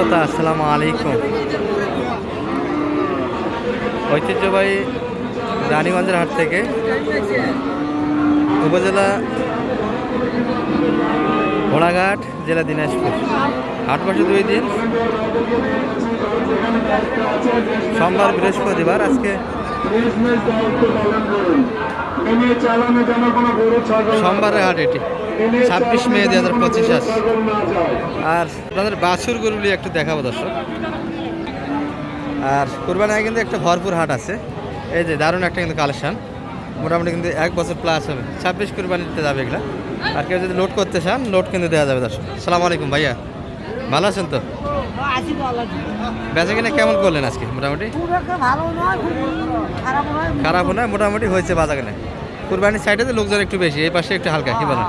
শ্রোতা আসসালামু আলাইকুম। ঐতিহ্যবাহী রানীগঞ্জের হাট থেকে উপজেলা ঘোড়াঘাট জেলা দিনাজপুর। হাট বসে দুই দিন। সোমবার বৃহস্পতিবার আজকে সোমবারের হাট এটি। ছাব্বিশ মে দুই হাজার পঁচিশ আছে আর আপনাদের বাছুর গরুগুলি একটু দেখাবো দর্শক। আর কোরবানি কিন্তু একটা ভরপুর হাট আছে। এই যে দারুণ একটা কিন্তু কালেকশান। মোটামুটি কিন্তু এক বছর প্লাস হবে। ছাব্বিশ কোরবানিতে যাবে এগুলা। আর কেউ যদি লোড করতে চান লোড কিন্তু দেওয়া যাবে দর্শক। সালাম আলাইকুম ভাইয়া। ভালো আছেন তো? বেচা কিনা কেমন করলেন আজকে মোটামুটি? খারাপ নয়, মোটামুটি হয়েছে বাজার কিনা। কুরবানির সাইডে তো লোকজন একটু বেশি, এই পাশে একটু হালকা, কি বলেন?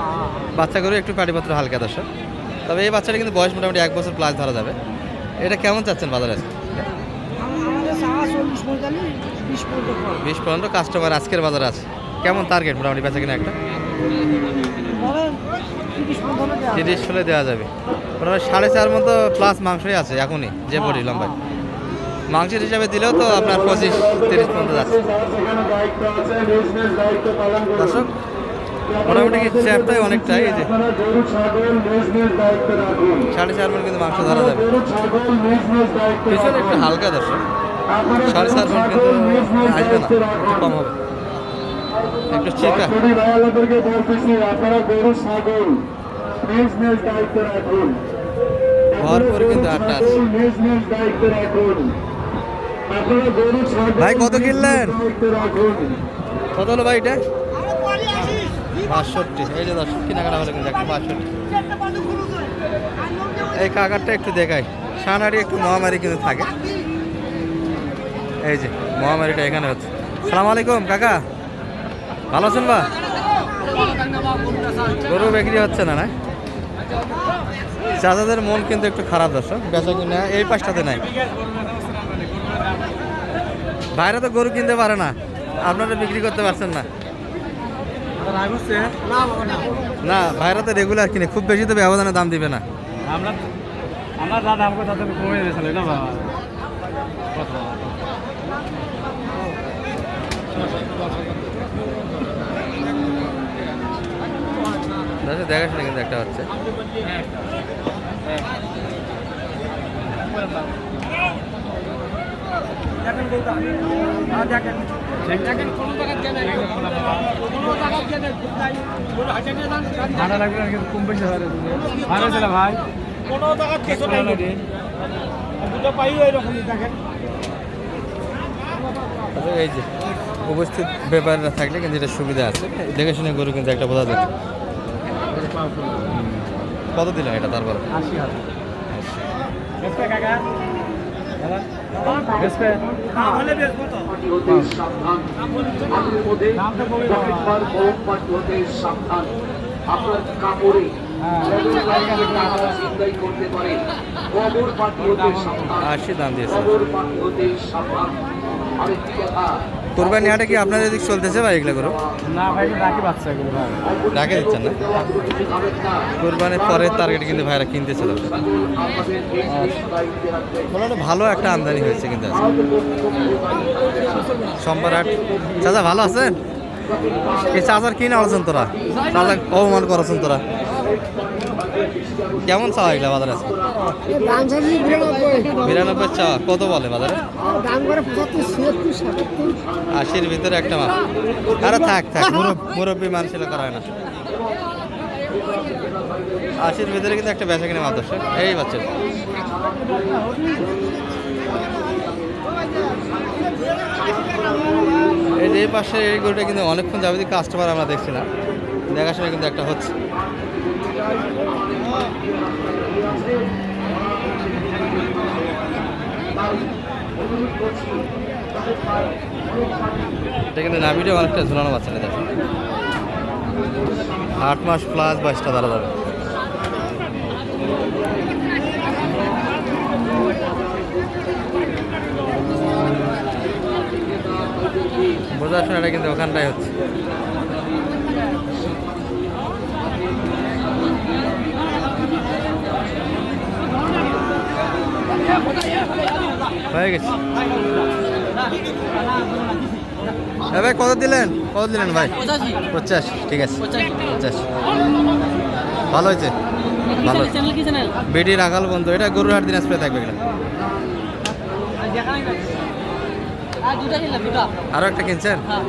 বাচ্চা করে একটু পাটিপত্র হালকা দর্শক। তবে এই বাচ্চাটা কিন্তু বয়স মোটামুটি এক বছর প্লাস ধরা যাবে। এটা কেমন চাচ্ছেন বাজারে বিশ পর্যন্ত কাস্টমার আজকের বাজার আছে। কেমন টার্গেট মোটামুটি বেচা কিনা একটা? তবে তিরিশ পর্যন্ত দেওয়া যাবে। তিরিশ হলে দেওয়া যাবে। মোটামুটি সাড়ে চার মতো প্লাস মাংসই আছে এখনই যে বডি লম্বায়। মাংসের হিসাবে দিলেও তো আপনার পঁচিশ তিরিশ পর্যন্ত যাচ্ছে। দর্শক মোটামুটি চ্যাপটাই অনেকটাই এই যে। সাড়ে চার মন কিন্তু মাংস ধরা যাবে। পিছনে একটু হালকা দর্শক সাড়ে চার মন কিন্তু আসবে না একটু কম হবে। একটু চিকা ভরপুর কিন্তু আটটা ভাই, কত কিনলেন? কত হলো ভাই এটা? পাঁচষট্টি এই যে দর্শক, কেনাকাটা হলো কিন্তু একটা পাঁচষট্টি এই কাকারটা একটু দেখাই। সানারি একটু মহামারী কিন্তু থাকে। এই যে, মহামারীটা এখানে হচ্ছে। সালাম আলাইকুম, কাকা। ভালো আছেন বা? গরু বিক্রি হচ্ছে না না? চাচাদের মন কিন্তু একটু খারাপ দর্শক, বেচা কিনা এই পাশটাতে নাই। বাইরে তো গরু কিনতে পারে না। আপনারা বিক্রি করতে পারছেন না। না বাইরে তো রেগুলার কিনে খুব বেশি তো ব্যবধানে দাম দিবে না। আমরা আমরা যা দাম করে তাতে কমে গেছিল না বাবা দেখাশোনা কিন্তু একটা হচ্ছে। ঠান্ডা লাগবে না কিন্তু কম বেশি হয় ভালো ছিল ভাই। তবে এই যে উপস্থিত ব্যাপারীরা থাকলে কিন্তু এটা সুবিধা আছে। দেখে শুনে গরু কিন্তু একটা বোঝা যেত কত দিলেন এটা তারপর? আশি হাজার। আপনার কাপড়ে হ্যাঁ করতে পারে কবর পাটি হতে সাবধান আশি দাম দিয়েছে কবর পাটি হতে সাবধান আরেকটি কথা কোরবানি হাটে কি আপনাদের দিক চলতেছে বা এগুলো গরু? না ভাই রাখি বাচ্চা এগুলো ভাই। ডাকে দিচ্ছেন না? কোরবানির পরের টার্গেট কিন্তু ভাইরা কিনতেছে দর্শক। মোটামুটি ভালো একটা আমদানি হয়েছে কিন্তু আজকে। সোমবার হাট। চাচা ভালো আছেন? এই চাচার কি নাড়ছেন তোরা? চাচা অপমান করেছেন তোরা। কেমন চাওয়া এগুলা বাজারে? আছে বিরানব্বই। চাওয়া কত বলে বাজারে? আশির ভিতরে একটা মাল। আরে থাক থাক মুরব- মুরব্বী মানুষের করা হয় না। আশির ভিতরে কিন্তু একটা বেচা কিনে মাল দর্শক। এই বাচ্চা। এই যে পাশে এই গরুটা কিন্তু অনেকক্ষণ যাবে কাস্টমার আমরা দেখছিলাম। দেখাশোনা কিন্তু একটা হচ্ছে। এটা কিন্তু নাভিটা অনেকটা ঝুলানো বাচ্চা না দেখো। আট মাস প্লাস বাইশটা ধরা যাবে। বোঝার শোনাটা কিন্তু ওখানটাই হচ্ছে। হয়ে গেছে। ভাই কত দিলেন? কত দিলেন ভাই? পঞ্চাশ ঠিক আছে। পঞ্চাশ ভালো হয়েছে? ভালো। বেটি রাখাল বন্ধু এটা গরুর হাট দিনাজপুরে থাকবে দুটা আরও একটা কিনছেন? হ্যাঁ।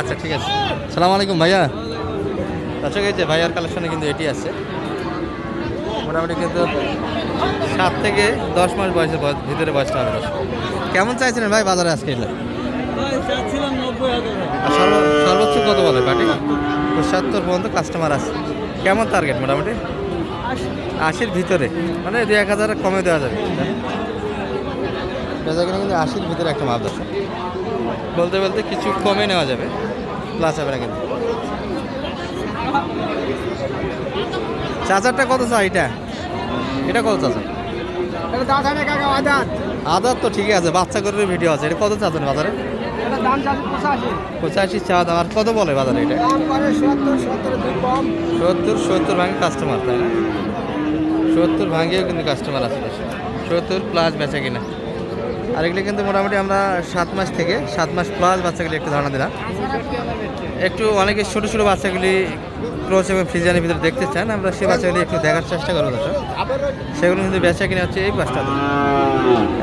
আচ্ছা ঠিক আছে। সালাম আলাইকুম ভাইয়া। আচ্ছা যে ভাইয়ার কালেকশনে কিন্তু এটি আছে। মোটামুটি কিন্তু সাত থেকে দশ মাস বয়সের বয়স ভিতরে বয়সটা হবে কেমন চাইছিলেন ভাই বাজারে আজকে সর্ব- সর্বোচ্চ কত বলে পার্টি পঁচাত্তর পর্যন্ত কাস্টমার আছে। কেমন টার্গেট মোটামুটি? আশির ভিতরে। মানে দু এক হাজার কমে দেওয়া যাবে। বেচাকেনা কিন্তু আশির ভিতরে একটা মাপ দর্শক বলতে বলতে কিছু কমে নেওয়া যাবে। প্লাস হবে না কিন্তু। চাচারটা কত চাই এটা এটা কত চাচ্ছেন? আদার তো ঠিকই আছে বাচ্চা করে ভিডিও আছে এটা কত চাচ্ছেন বাজারে? পঁচাশি। চা দাম আর কত বলে বাজারে এটা? সত্তর সত্তর ভাঙে কাস্টমার তাই না? সত্তর ভাঙিয়েও কিন্তু কাস্টমার আছে সত্তর প্লাস বেচা কিনা। আর এগুলি কিন্তু মোটামুটি আমরা সাত মাস থেকে সাত মাস প্লাস বাচ্চাগুলি একটু ধারণা দিলাম। একটু অনেকে ছোটো ছোটো বাচ্চাগুলি ক্রোচ এবং ফ্রিজানের ভিতরে দেখতে চান আমরা সেই বাচ্চাগুলি একটু দেখার চেষ্টা করব দর্শক। সেগুলো কিন্তু বেচা কিনা হচ্ছে এই পাঁচটা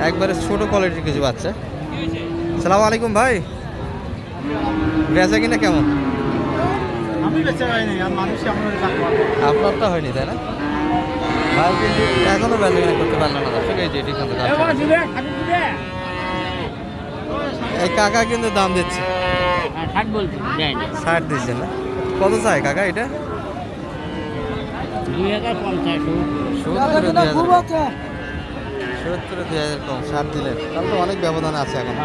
একবারে ছোটো কোয়ালিটির কিছু বাচ্চা। সালাম আলাইকুম ভাই। বেচা কিনা কেমন? আপনারটা হয়নি তাই না? ভাই কিন্তু এখনও করতে পারল না। এই যে এটি কিন্তু এই কাকা কিন্তু দাম দিচ্ছে। ষাট না ষাট দিচ্ছে না। কত চাই কাকা এটা? সত্তর দুই হাজার সত্তর দুই হাজার কম ষাট দিলেন তাহলে তো অনেক ব্যবধান আছে এখন।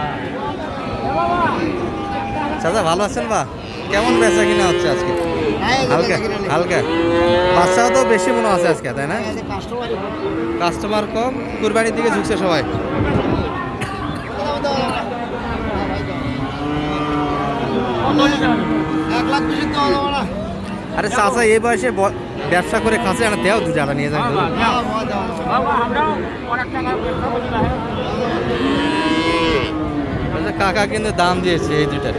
চাচা ভালো আছেন বা? কেমন বেচা কিনা হচ্ছে আজকে? হালকা হালকা। বাচ্চাও তো বেশি মনে আছে আজকে তাই না? কাস্টমার কম। কুরবানির দিকে ঝুঁকছে সবাই। তো আরে চাচা এই বয়সে ব্যবসা করে খাসে আনা দেও দু যারা নিয়ে যান কাকা কিন্তু দাম দিয়েছে এই দুইটার।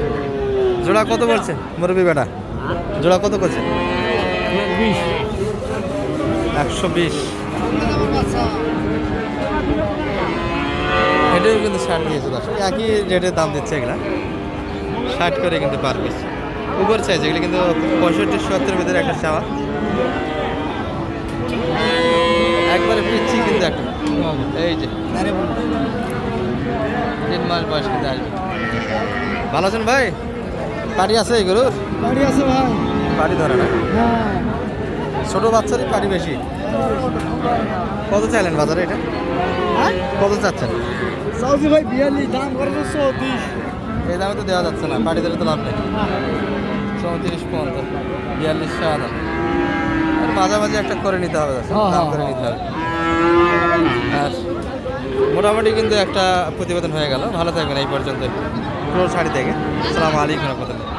জোড়া কত বলছে? মুরব্বী বেটা। জোড়া কত করছে? একশো বিশ। এটাও কিন্তু ষাট দিয়েছে দর্শক। একই রেটের দাম দিচ্ছে এগুলা। ষাট করে কিন্তু পার পিস উপর সাইজ এগুলো কিন্তু পঁয়ষট্টি সত্তরের ভিতরে একটা চাওয়া। একবারে পিচ্ছি কিন্তু একটা। এই যে। তিন মাস বয়স কিন্তু আসবে। ভালো আছেন ভাই? পাড়ি আছে এই গরুর? বাড়ি আছে ভাই। পাড়ি ধরে না? হ্যাঁ। ছোট বাচ্চারই পাড়ি বেশি? কত চাইলেন বাজারে এটা? কত চাচ্ছেন? সৌদি ভাই বিয়াল্লিশ দাম করে তো চৌত্রিশ। এই দামে তো দেওয়া যাচ্ছে না পাড়ি ধরে তো লাভ নেই। চৌত্রিশ পঞ্চাশ বিয়াল্লিশ সাদা আর মাঝামাঝি একটা করে নিতে হবে হ্যাঁ, দাম হ্যাঁ, করে নিতে হবে। আর মোটামুটি কিন্তু একটা প্রতিবেদন হয়ে গেল ভালো থাকবেন এই পর্যন্ত পুরো শাড়ি থেকে আসসালামু রহমতুল্লাহ।